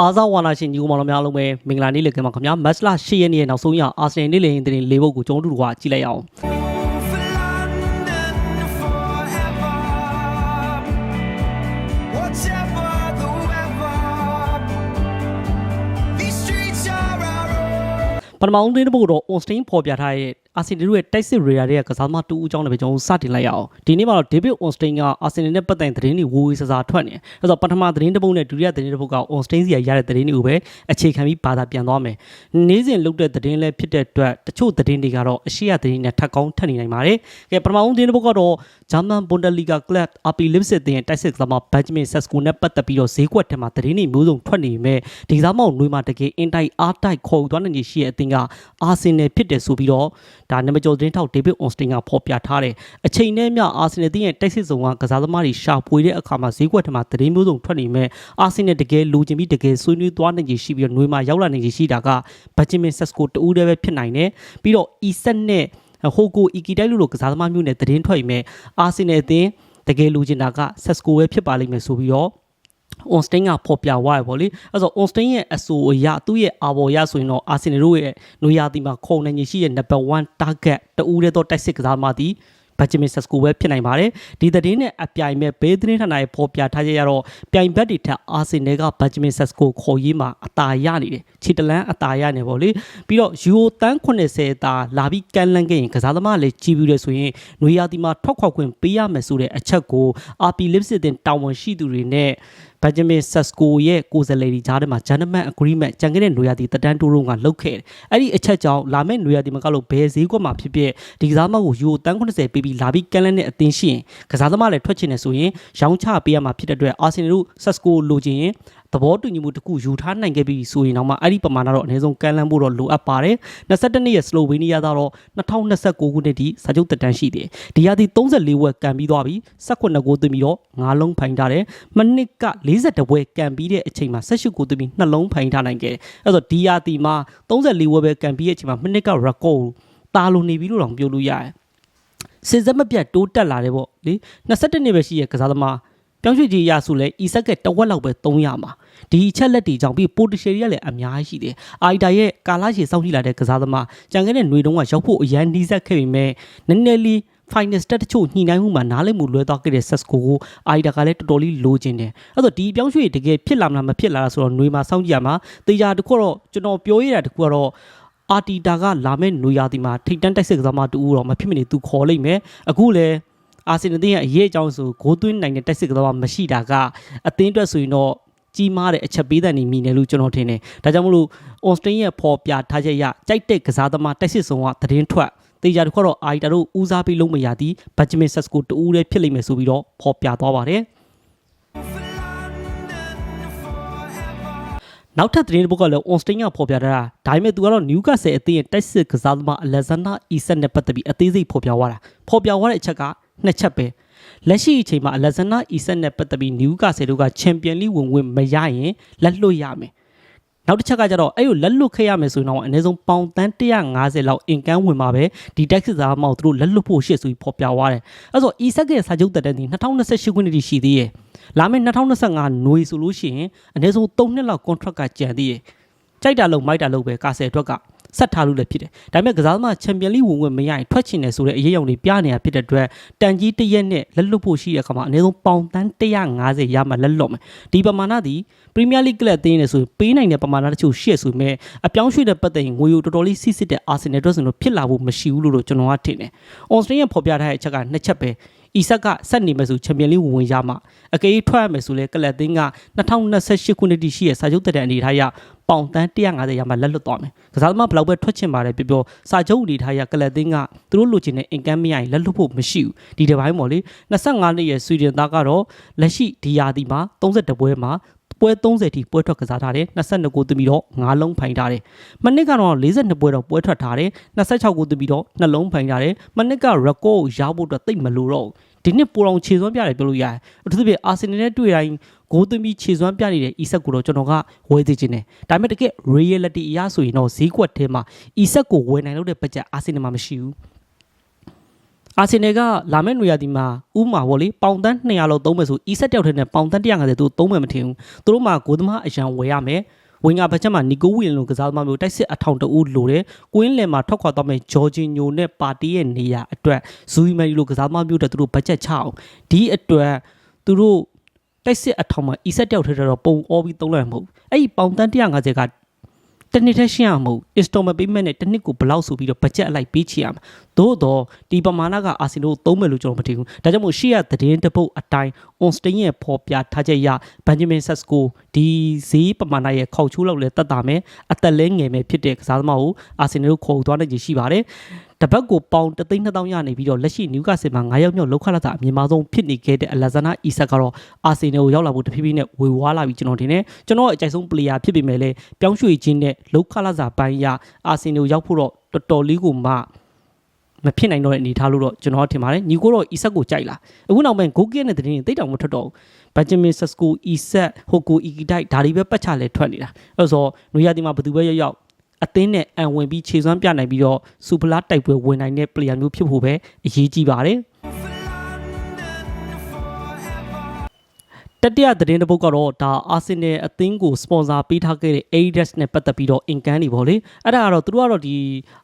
အားစားဝါနာရှင်ညီကောင်မောင်နှမများအားလုံးပဲမင်္ဂလာနေ့လည်ခင်းပါခင်ဗျာမတ်လ10ရက်နေ့ရဲ့နောက်ဆုံးရအာဆင်နယ်နေ့လည်ရင်တင်လေးပုတ်ကိုကျွန်တော်တို့ကကြည့်လိုက်အောင် For London forever. Whatever the weather, these streets are our own. ပထမဦးသတင်းတစ်ပုဒ်တော့ Austin ပေါ်ပြထားတဲ့ အာဆင်နယ်တို့ရဲ့တိုက်စစ်ရေဒါတွေကကစားသမားတူဦးအကြောင်းတွေပဲကျွန်တော်တို့စတင်လိုက်ရအောင်ဒီနေ့မှာတော့ David Austin ကအာဆင်နယ်နဲ့ပတ်သက်တဲ့သတင်းတွေဝေဝေးဆဆာထွက်နေတယ်အဲဆိုတော့ပထမသတင်းတစ်ပုဒ်နဲ့ဒုတိယသတင်းတစ်ပုဒ်က Austin စီရရတဲ့သတင်းတွေကိုပဲအခြေခံပြီးဘာသာပြန်သွားမယ်နေ့စဉ်လုပ်တဲ့သတင်းလည်းဖြစ်တဲ့အတွက်တချို့သတင်းတွေကတော့အရှိရသတင်းနဲ့ထပ်ကောင်းထပ်နေနိုင်ပါတယ်ကဲပထမဦးသတင်းတစ်ပုဒ်ကတော့ German Bundesliga club RB Leipzig တင်တိုက်စစ်ကစားသမား Benjamin Sesko နဲ့ပတ်သက်ပြီးတော့ဈေးကွက်ထဲမှာသတင်းတွေမျိုးစုံထွက်နေပေမဲ့ဒီကစားမောင်နွေမှာတကယ်အင်တိုက်အားတိုက်ခေါ်ယူသွားနိုင်ခြေရှိတဲ့အသင်းကအာဆင်နယ်ဖြစ်တယ်ဆိုပြီးတော့ဒါနံပါတ်ကျော်သတင်းထောက် David Ornstein ကဖော်ပြထားတယ်အချိန်နဲ့မျှအာဆင်နယ်တင်းရဲ့တိုက်စစ်ဆောင်ကကစားသမားတွေရှာဖွေတဲ့အခါမှာဈေးကွက်ထဲမှာသတင်းမျိုးစုံထွက်နေမဲ့အာဆင်နယ်တကယ်လိုချင်ပြီးတကယ်ဆွေးနွေးသွားနိုင်ခြေရှိပြီးတော့နွေမှာရောက်လာနိုင်ခြေရှိတာက Benjamin Sesko တူဦးတည်းပဲဖြစ်နိုင်တယ်ပြီးတော့ E7 နဲ့ဟိုကိုအီကီတိုက်လို့လို့ကစားသမားမျိုးနဲ့သတင်းထွက်ပြီးမဲ့အာဆင်နယ်အသင်းတကယ်လိုချင်တာက Sesko ပဲဖြစ်ပါလိမ့်မယ်ဆိုပြီးတော့ Onstein ကဖော်ပြသွားရပေါ့လေအဲ့ဆို Onstein ရဲ့အဆိုအရသူ့ရဲ့အာဘော်ရဆိုရင်တော့ Arsenal တို့ရဲ့နွေရာသီမှာခုံနေရှိရဲ့ number 1 target တူးတဲ့တော့တိုက်စစ်ကစားမှသည်ဘတ်ဂျမင်ဆက်စကိုပဲဖြစ်နိုင်ပါတယ်ဒီသတင်းနဲ့အပြိုင်မဲ့ဘေးသတင်းဌာနရဲ့ဖော်ပြထားချက်ရတော့ပြိုင်ဘက်တွေထက်အာဆင်နယ်ကဘတ်ဂျမင်ဆက်စကိုခေါ်ရေးမှာအသာရနေတယ်ခြေတလန်းအသာရနေပေါ့လေပြီးတော့ယူတန်း80အသာလာပြီးကန်လန်းခဲ့ရင်ကစားသမားလည်းကြီးပြီးတယ်ဆိုရင်နွေရာသီမှာထွက်ခွာခွင့်ပေးရမယ်ဆိုတဲ့အချက်ကို RP Leipzig တင်တာဝန်ရှိသူတွေနဲ့ဘတ်ဂျမင်ဆက်စကိုရဲ့ကိုယ်စားလှယ်တွေကြားထဲမှာ gentleman agreement ကြံခဲ့တဲ့နွေရာသီတက်တန်းတိုးရုံးကလုပ်ခဲ့တယ်။အဲ့ဒီအချက်ကြောင့်လာမယ့်နွေရာသီမှာကလို့ဘယ်ဈေးကွက်မှာဖြစ်ဖြစ်ဒီကစားသမားကိုယူတန်း80ပေးပြီးလာပြီးကန်လန်းတဲ့အသင်းရှိရင်ကစားသမားလည်းထွက်ချင်တယ်ဆိုရင်ရောင်းချပေးရမှာဖြစ်တဲ့အတွက်အာဆင်နယ်တို့ဆက်စကိုလိုချင်ရင် သဘောတူညီမှုတစ်ခုယူထားနိုင်ခဲ့ပြီဆိုရင်တော့မှအဲ့ဒီပမာဏတော့အနည်းဆုံးကန်လန်းဖို့တော့လိုအပ်ပါတယ်။22နှစ်ရဲ့စလိုဝေးနီးယားကတော့2029ခုနှစ်ထိစာချုပ်တက်တန်းရှိတယ်။ဒီရာသီ34ဝက်ကန်ပြီးသွားပြီ။18ဂိုးသွင်းပြီးတော့9လုံးဖိုင်ထားတယ်။မနစ်က42ဝက်ကန်ပြီးတဲ့အချိန်မှာ18ဂိုးသွင်းပြီး2လုံးဖိုင်ထားနိုင်ခဲ့တယ်။အဲ့တော့ဒီရာသီမှာ34ဝက်ပဲကန်ပြီးတဲ့အချိန်မှာမနစ်က record တာလို့နေပြီလို့တော့ပြောလို့ရတယ်။စစ်စက်မပြတ်တိုးတက်လာတယ်ပေါ့လေ22နှစ်ပဲရှိရဲ့ကစားသမား ပြောင်းရွှေ့ကြီးရဆိုလဲဤဆက်ကတဝက်လောက်ပဲ300မှာဒီအချက်လက်တွေကြောင့်ပြီးပိုတရှယ်ရီကလည်းအများကြီးရှိတယ်အာီတာရဲ့ကာလာရှည်စောင့်ကြည့်လာတဲ့ကစားသမားကြံခဲ့တဲ့ຫນွေတုံးကရောက်ဖို့အရန်နှီးဆက်ခဲ့ပေမဲ့နည်းနည်းလေး final step တချို့ညှိနှိုင်းမှုမှာနားလည်မှုလွဲသွားခဲ့တဲ့ Sesco ကိုအာီတာကလည်းတော်တော်လေးလိုချင်တယ်အဲ့တော့ဒီပြောင်းရွှေ့တကယ်ဖြစ်လာမလားမဖြစ်လာလားဆိုတော့ຫນွေမှာစောင့်ကြည့်ရမှာတေချာတခုတော့ကျွန်တော်ပြောရတာတခုကတော့ အာတီတာကလာမဲ့နွေရာသီမှာထိတ်တန်းတိုက်စစ်ကစားမတူတော့မဖြစ်မနေသူခေါ်လိုက်မယ်အခုလည်း အာဆင်နယ်ရဲ့အရေးအကြောင်းဆိုဂိုးသွင်းနိုင်တဲ့တိုက်စစ်ကစားမမရှိတာကအသင်းအတွက်ဆိုရင်တော့ကြီးမားတဲ့အချက်ပေးတဲ့နေမိနေလို့ကျွန်တော်ထင်တယ်ဒါကြောင့်မလို့ Austin ရဲ့ဖော်ပြထားချက်ရကြိုက်တဲ့ကစားသမားတိုက်စစ်ဆောင်ကသတင်းထွက်တေချာတခွတော့အာရီတာတို့ဦးစားပေးလို့မရသည်ဘတ်ဂျမင်ဆက်စကိုတူဦးလေးဖြစ်လိမ့်မယ်ဆိုပြီးတော့ဖော်ပြသွားပါတယ် For London forever. နောက်ထပ်သတင်းတစ်ပုဒ်ကလည်း Austin ကဖော်ပြထားတာဒါပေမဲ့သူကတော့ Newcastle အသင်းရဲ့တိုက်စစ်ကစားသမား Alexander Isak နဲ့ပတ်သက်ပြီးအသေးစိတ်ဖော်ပြသွားတာဖော်ပြသွားတဲ့အချက်က နှစ်ချက်ပဲလက်ရှိအချိန်မှာ Alexander Isak နဲ့ပတ်သက်ပြီး Newcastle တို့က Champion League ဝင်ဝင်မရရင်လက်လွတ်ရမယ်နောက်တစ်ချက်ကကြတော့အဲ့ကိုလက်လွတ်ခဲ့ရမယ်ဆိုရင်တော့အနည်းဆုံးပေါင်တန်း150လောက်အင်ကန်းဝင်မှာပဲဒီ tax စားမောက်သူတို့လက်လွတ်ဖို့ရှေ့ဆိုပြီးဖော်ပြသွားတယ်အဲ့ဆို Isak ရဲ့စာချုပ်တက်တဲ့ဒီ2028ခုနှစ်ထိရှိသေးရဲ့လာမယ့်2025နွေဆိုလို့ရှိရင်အနည်းဆုံး3နှစ်လောက် contract ကကျန်သေးရဲ့ကြိုက်တာလို့မိုက်တာလို့ပဲကာဆယ်အတွက်က ဆက်ထားလို့လည်းဖြစ်တယ်။ဒါပေမဲ့ကစားသမားချန်ပီယံလိဝင်ဝင်မရရင်ထွက်ချင်တယ်ဆိုတဲ့အရေးအယုံတွေပြနေတာဖြစ်တဲ့အတွက်တန်ကြီးတစ်ရက်နဲ့လက်လွတ်ဖို့ရှိတဲ့အခါမှာအနည်းဆုံးပေါင်တန်း150ရမှလက်လွတ်မယ်။ဒီပမာဏသည်ပရီးမီးယားလိကလပ်အသင်းနေဆိုရင်ပေးနိုင်တဲ့ပမာဏတချို့ရှေ့ဆိုပေမဲ့အပြောင်းရွှေ့တဲ့ပတ်သက်ရင်ငွေကိုတော်တော်လေးစစ်စစ်တဲ့အာဆင်နယ်အတွက်ဆိုတော့ဖြစ်လာဖို့မရှိဘူးလို့တော့ကျွန်တော်ကထင်တယ်။ Austin ရဲ့ဖော်ပြထားတဲ့အချက်ကနှစ်ချက်ပဲ။ အီဆက်ကဆက်နေမယ်ဆိုချန်ပီယံလိဝင်ဝင်ရမှာအကေးထွက်ရမယ်ဆိုလဲကလပ်သင်းက2028ခုနှစ်တိရှိရဲ့စာချုပ်တက်တဲ့အနေထားရပေါင်တန်း150ရမှလက်လွတ်သွားမယ်ကစားသမားဘယ်လောက်ပဲထွက်ချင်ပါတယ်ပြောပြောစာချုပ်အနေထားရကလပ်သင်းကသူတို့လိုချင်တဲ့အင်ကန်းမရရင်လက်လွတ်ဖို့မရှိဘူးဒီတစ်ပိုင်းပေါ့လေ25နှစ်ရဲ့ဆွီဒင်သားကတော့လက်ရှိဒီယာတီမှာ32ပွဲမှာပွဲ30ထိပွဲထွက်ကစားထားတယ်22ကိုသူပြီးတော့9လုံးဖိုင်ထားတယ်မနစ်ကတော့42ပွဲတော့ပွဲထွက်ထားတယ်26ကိုသူပြီးတော့နှလုံးဖိုင်ထားတယ်မနစ်က record ကိုရဖို့အတွက်တိတ်မလို့တော့ဘူး ဒီနှစ်ပိုအောင်ခြေစွမ်းပြတယ်ပြောလို့ရတယ်အထူးသဖြင့်အာဆင်နယ်နဲ့တွေ့တိုင်းဂိုးသွင်းပြီးခြေစွမ်းပြနေတဲ့အီဆက်ကိုတော့ကျွန်တော်ကဝယ်သေးခြင်းတယ်ဒါပေမဲ့တကယ် reality အရဆိုရင်တော့ဈေးကွက်ထဲမှာအီဆက်ကိုဝယ်နိုင်လို့တဲ့ဘတ်ဂျက်အာဆင်နယ်မှာမရှိဘူးအာဆင်နယ်ကလာမယ့်နွေရာသီမှာဥမာဗောလေပေါင်တန်း200လောက်သုံးမယ်ဆိုအီဆက်တယောက်ထဲနဲ့ပေါင်တန်း150သူသုံးမယ်မထင်ဘူးသူတို့မှာဂိုးသမားအရန်ဝယ်ရမယ် ဝင်ကဘတ်ချက်မှာနီကိုဝီလန်လိုကစားသမားမျိုးတိုက်စစ်အထောင်တအူးလိုတယ်ကွင်းလယ်မှာထွက်ခွာသွားမယ့်ဂျော်ဂျင်ညိုနဲ့ပါတီရဲ့နေရာအတွက်ဇူယီမန်လိုကစားသမားမျိုးတဲ့သူတို့ဘတ်ချက်ချအောင်ဒီအတွက်သူတို့တိုက်စစ်အထောင်မှာအီဆက်တယောက်ထဲတော့ပုံအောပြီးသုံးလိုက်မှာမဟုတ်ဘူးအဲ့ဒီပေါင်တန်း150က တစ်နှစ်တည်းရှင်းရမဟုတ် installment payment နဲ့တစ်နှစ်ကိုဘယ်လောက်ဆိုပြီးတော့ budget အလိုက်ပေးချင်ရမှာသို့တော့ဒီပမာဏကအာဆင်နိုသုံးမယ်လို့ကျွန်တော်မထင်ဘူးဒါကြောင့်မို့ရှေ့ရသတင်းတစ်ပုတ်အတိုင်း on stain ရဲ့ပေါ်ပြထားချက်ရ Benjamin Sesko ဒီဈေးပမာဏရဲ့ခောက်ချိုးလောက်လဲတက်တာမယ်အသက်လဲငယ်မယ်ဖြစ်တဲ့ကစားသမားကိုအာဆင်နိုခေါ်ယူသွားနိုင်ခြေရှိပါတယ် တပတ်ကိုပေါင်3,200ရနေပြီးတော့လက်ရှိနျူကာဆယ်မှာ9ရောက်မြောက်လောက်ခလာတာအမြင့်မားဆုံးဖြစ်နေခဲ့တဲ့အလက်ဇာနာအီဆက်ကတော့အာဆင်နယ်ကိုရောက်လာဖို့တဖြည်းဖြည်းနဲ့ဝေဝါးလာပြီးကျွန်တော်ထင်တယ်ကျွန်တော်အကြိုက်ဆုံး player ဖြစ်ပေမဲ့လည်းပြောင်းရွှေ့ခြင်းနဲ့လောက်ခလာစာပိုင်းရအာဆင်နယ်ကိုရောက်ဖို့တော့တော်တော်လေးကိုမှမဖြစ်နိုင်တော့တဲ့အနေထားလို့တော့ကျွန်တော်ထင်ပါတယ်ညီကိုတော့အီဆက်ကိုကြိုက်လာအခုနောက်ပိုင်းဂိုကီနဲ့တဲ့တင်းတိတ်တောင်မထွက်တော့ဘူးဘန်ဂျမင်ဆက်စကိုအီဆက်ဟိုကိုအီကီတိုက်ဒါတွေပဲပတ်ချလဲထွက်နေတာအဲ့တော့နွေရာသီမှာဘယ်သူပဲရောက်ရောက် အသင်းနဲ့အံဝင်ပြီးခြေစွမ်းပြနိုင်ပြီးတော့စူပလာတိုက်ပွဲဝင်နိုင်တဲ့ player မျိုးဖြစ်ဖို့ပဲအရေးကြီးပါတယ် For London forever. တတိယသတင်းတစ်ပုဒ်ကတော့ဒါအာဆင်နယ်အသင်းကိုစပွန်ဆာပေးထားခဲ့တဲ့ Adidas နဲ့ပတ်သက်ပြီးတော့အင်ကန်နေပေါ့လေအဲ့ဒါကတော့သူတို့ကတော့ဒီ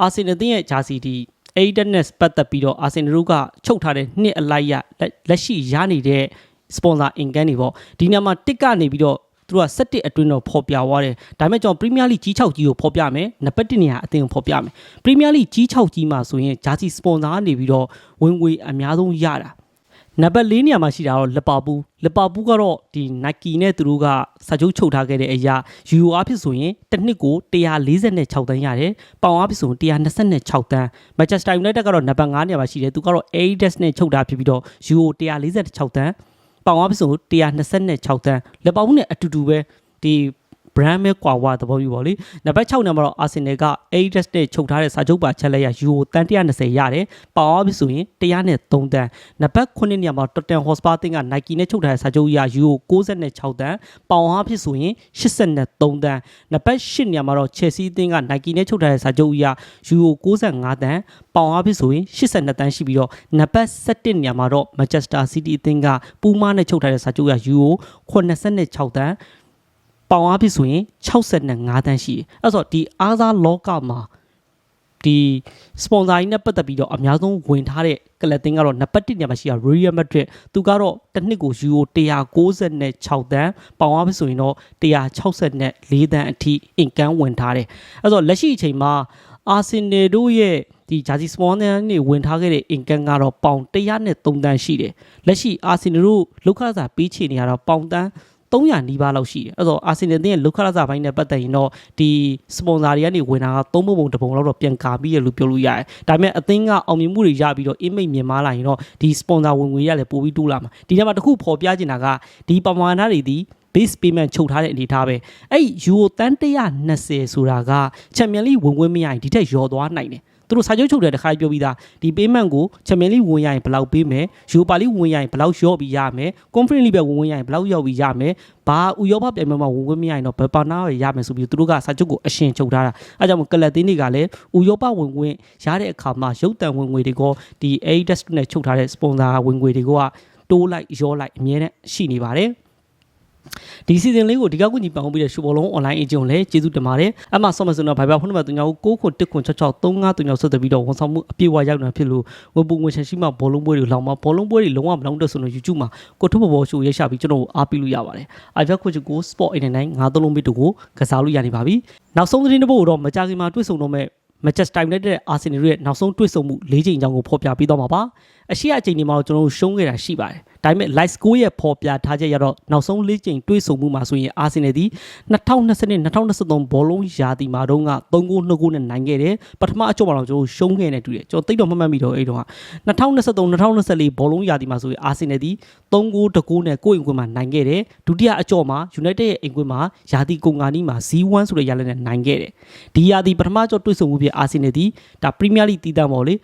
အာဆင်နယ်အသင်းရဲ့ဂျာစီဒီ Adidas နဲ့ပတ်သက်ပြီးတော့အာဆင်နယ်တို့ကချုပ်ထားတဲ့နှစ်အလိုက်ရလက်လက်ရှိရနေတဲ့စပွန်ဆာအင်ကန်နေပေါ့ဒီနေရာမှာတစ်ကနေပြီးတော့ သူတို့က7အတွင်းတော့ဖော်ပြသွားတယ်ဒါပေမဲ့ကျွန်တော်ပရီးမီးယားလိကြီး6ကြီးကိုဖော်ပြမယ်နံပါတ်1နေရာအသင်းကိုဖော်ပြမယ်ပရီးမီးယားလိကြီး6ကြီးမှာဆိုရင်ဂျာစီစပွန်ဆာကနေပြီးတော့ဝင်ငွေအများဆုံးရတာနံပါတ်၄နေရာမှာရှိတာတော့လပါပူလပါပူကတော့ဒီ Nike နဲ့သူတို့ကစာချုပ်ချုပ်ထားခဲ့တဲ့အရာ UO အဖြစ်ဆိုရင်တစ်နှစ်ကို146တန်းရတယ်။ပေါင်အဖြစ်ဆိုရင်126တန်း။ Manchester United ကတော့နံပါတ်5နေရာမှာရှိတယ်။သူကတော့ Adidas နဲ့ချုပ်ထားဖြစ်ပြီးတော့ UO 146တန်း။ ပေါင်အဖြစ်ဆို126တန်း။လပါပူနဲ့အတူတူပဲဒီ brand ပဲကွာဝါသဘောမျိုးပေါ့လေနံပါတ်6နံပါတ်တော့ Arsenal က Adidas နဲ့ချုပ်ထားတဲ့စာချုပ်ပါချက်လက်ရ Euro တန်120ရတယ်ပေါင်အားပြီဆိုရင်103တန်းနံပါတ်9နေရာမှာ Tottenham Hotspur အသင်းက Nike နဲ့ချုပ်ထားတဲ့စာချုပ်ရ Euro 96တန်းပေါင်အားဖြစ်ဆိုရင်83တန်းနံပါတ်10နေရာမှာတော့ Chelsea အသင်းက Nike နဲ့ချုပ်ထားတဲ့စာချုပ်ရ Euro 65တန်းပေါင်အားဖြစ်ဆိုရင်82တန်းရှိပြီးတော့နံပါတ်17နေရာမှာတော့ Manchester City အသင်းက Puma နဲ့ချုပ်ထားတဲ့စာချုပ်ရ Euro 86တန်း ပေါင်အားဖြစ်ဆိုရင်65တန်းရှိတယ်အဲ့တော့ဒီအားစားလောကမှာဒီစပွန်ဆာကြီးနဲ့ပတ်သက်ပြီးတော့အများဆုံးဝင်ထားတဲ့ကလပ်တင်းကတော့နံပါတ်1နေရာမှာရှိတာ Real Madrid သူကတော့တစ်နှစ်ကိုယူရို196တန်းပေါင်အားဖြစ်ဆိုရင်တော့164တန်းအထိအင်ကန်ဝင်ထားတယ်အဲ့တော့လက်ရှိအချိန်မှာအာဆင်နယ်တို့ရဲ့ဒီဂျာစီစပွန်ဆာနေဝင်ထားခဲ့တဲ့အင်ကန်ကတော့ပေါင်103တန်းရှိတယ်လက်ရှိအာဆင်နယ်တို့လောက်ခစာပေးချေနေရတော့ပေါင်တန်း 300နီးပါးလောက်ရှိတယ်အဲ့တော့အာဆင်နယ်ရဲ့လုခရစာပိုင်းနဲ့ပတ်သက်ရင်တော့ဒီစပွန်ဆာတွေကနေဝင်တာကသုံးပုံပုံတစ်ပုံလောက်တော့ပြန်ကာပြီးရလို့ပြောလို့ရတယ်ဒါပေမဲ့အသင်းကအောင်မြင်မှုတွေရပြီးတော့ image မြင်မာလာရင်တော့ဒီစပွန်ဆာဝင်ငွေရလည်းပိုပြီးတိုးလာမှာဒီထဲမှာတစ်ခုပေါ်ပြချင်တာကဒီပမာဏတွေဒီ base payment ချုပ်ထားတဲ့အနေအထားပဲအဲ့ euro တန်120ဆိုတာကချန်ပီယံလိဝင်ဝင်မရရင်ဒီထက်လျော်သွားနိုင်တယ် သူတို့စာချုပ်ချုပ်တယ်တခါပြောပြီးသားဒီ payment ကိုချန်ပီယံလိဝင်ရရင်ဘယ်လောက်ပေးမယ်ယူပါလိဝင်ရရင်ဘယ်လောက်လျော့ပြီးရမယ် conference လိပဲဝင်ဝင်ရရင်ဘယ်လောက်လျော့ပြီးရမယ်ဘာဥရောပပြိုင်ပွဲမှာဝင်ဝင်မရရင်တော့ဘယ်ပါနာပဲရမယ်ဆိုပြီးသူတို့ကစာချုပ်ကိုအရှင်ချုပ်ထားတာအဲကြောင့်မို့ကလပ်တင်းတွေကလည်းဥရောပဝင်ဝင်ရတဲ့အခါမှာရုပ်တံဝင်ငွေတွေကဒီ ADS နဲ့ချုပ်ထားတဲ့ sponsor ဝင်ငွေတွေကတိုးလိုက်ရောလိုက်အမြဲတမ်းရှိနေပါတယ် ဒီ season လေးကိုဒီကောက်ကူညီပံ့ပိုးပေးတဲ့ရှူဘောလုံး online agent ကိုလည်းကျေးဇူးတင်ပါတယ်။အမှဆော့မဆွန်တော့ Viber ဖုန်းနံပါတ်39ကို9ခွန်1ခွန်66 35 39ဆက်သွယ်ပြီးတော့ဝန်ဆောင်မှုအပြည့်အဝရောက်နေတာဖြစ်လို့ဝယ်ပုံငွေချင်ရှိမှဘောလုံးပွဲတွေလောင်မှာဘောလုံးပွဲတွေလုံးဝမလောင်တဲ့ဆိုတော့ YouTube မှာကိုထုတ်ဘောရှိုးရရှာပြီးကျွန်တော်ကိုအားပေးလို့ရပါတယ်။ iView coach ကို Sport 89 9သုံးလုံးမီတူကိုကစားလို့ရနေပါပြီ။နောက်ဆုံးသတင်းတစ်ပုဒ်ကိုတော့မကြခင်မှာတွေ့ဆုံတော့မဲ့ Manchester United နဲ့ Arsenal ရဲ့နောက်ဆုံးတွေ့ဆုံမှု၄ချိန်အကြောင်းကိုဖော်ပြပေးသွားမှာပါ။ အရှိအချိန်ဒီမှာတော့ကျွန်တော်တို့ရှုံးခဲ့တာရှိပါတယ်။ဒါပေမဲ့ live score ရဲ့ဖော်ပြထားချက်ရတော့နောက်ဆုံး၄ချိန်တွေ့ဆုံမှုမှာဆိုရင် Arsenal ဒီ2020-2023ဘောလုံးရာသီမှာတော့က3ဂိုး2ဂိုးနဲ့နိုင်ခဲ့တယ်။ပထမအကျော့မှာတော့ကျွန်တော်ရှုံးခဲ့နေတူတယ်။ကျွန်တော်သိတော့မှတ်မှတ်မိတော့အဲ့တော့2023-2024ဘောလုံးရာသီမှာဆိုရင် Arsenal ဒီ3ဂိုး2ဂိုးနဲ့ကိုယ့်အိမ်ကွင်းမှာနိုင်ခဲ့တယ်။ဒုတိယအကျော့မှာ United ရဲ့အိမ်ကွင်းမှာရာသီကုန်ကာနီးမှာ Z1 ဆိုတဲ့ရလနဲ့နိုင်ခဲ့တယ်။ဒီရာသီပထမကျော့တွေ့ဆုံမှုပြအာဆင်နယ်ဒီဒါ Premier League တည်တတ်ပါလေ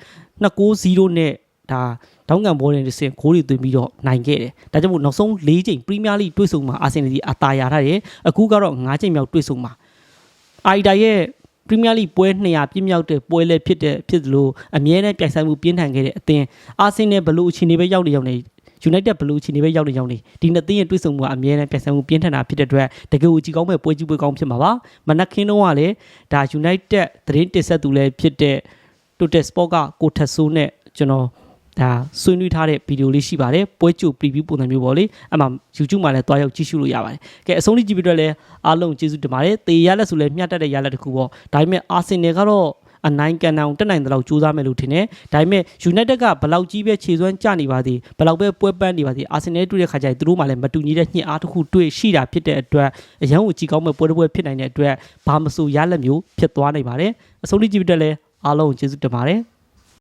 2-0နဲ့ ဒါတောင်းကန်ဘောနဲ့တစ်ဆင့်ဂိုးတွေသွင်းပြီးတော့နိုင်ခဲ့တယ်။ဒါကြောင့်မို့နောက်ဆုံး၄ချိန် Premier League တွေ့ဆုံမှာအာဆင်နယ်ဒီအသာရထားတယ်။အခုကတော့၅ချိန်မြောက်တွေ့ဆုံမှာအာီဒါရဲ့ပရီးမီးယားလိပွဲ200ပြည့်မြောက်တဲ့ပွဲလည်းဖြစ်တဲ့ဖြစ်သလိုအမြဲတမ်းပြိုင်ဆိုင်မှုပြင်းထန်ခဲ့တဲ့အသင်းအာဆင်နယ်ဘလူးအခြေအနေပဲရောက်နေရောက်နေ United ဘလူးအခြေအနေပဲရောက်နေရောက်နေဒီနှစ်သင်းရဲ့တွေ့ဆုံမှုကအမြဲတမ်းပြိုင်ဆိုင်မှုပြင်းထန်တာဖြစ်တဲ့အတွက်တကယ်ကိုကြည်ကောင်းမဲ့ပွဲကြီးပွဲကောင်းဖြစ်မှာပါမနက်ခင်းတော့ကလည်းဒါ United သတင်းတင်ဆက်သူလည်းဖြစ်တဲ့ Total Sport ကကိုထက်ဆိုးနဲ့ကျွန်တော် ဒါဆွေးနွေးထားတဲ့ဗီဒီယိုလေးရှိပါတယ်ပွဲကြို preview ပုံစံမျိုးပေါ့လေအဲ့မှာ YouTube မှာလည်းတွားရောက်ကြည့်ရှုလို့ရပါတယ်ကဲအဆုံးထိကြည့်ပြီးတော့လည်းအားလုံးကျေးဇူးတင်ပါတယ်တေရလက်ဆိုလည်းမျှတတဲ့ရလက်တစ်ခုပေါ့ဒါပေမဲ့အာဆင်နယ်ကတော့အနိုင်ကန်အောင်တက်နိုင်တဲ့လောက်ကြိုးစားမယ်လို့ထင်တယ်ဒါပေမဲ့ United ကဘလောက်ကြီးပဲခြေစွမ်းကျနေပါသေးဘလောက်ပဲပွဲပန်းနေပါသေးအာဆင်နယ်တွေ့တဲ့ခါကျရင်သူတို့မှလည်းမတူညီတဲ့ညှစ်အားတစ်ခုတွေ့ရှိတာဖြစ်တဲ့အတွက်အရန်ကိုကြည်ကောင်းမဲ့ပွဲတစ်ပွဲဖြစ်နိုင်တဲ့အတွက်ဘာမဆိုရလက်မျိုးဖြစ်သွားနိုင်ပါတယ်အဆုံးထိကြည့်ပြီးတော့လည်းအားလုံးကျေးဇူးတင်ပါတယ်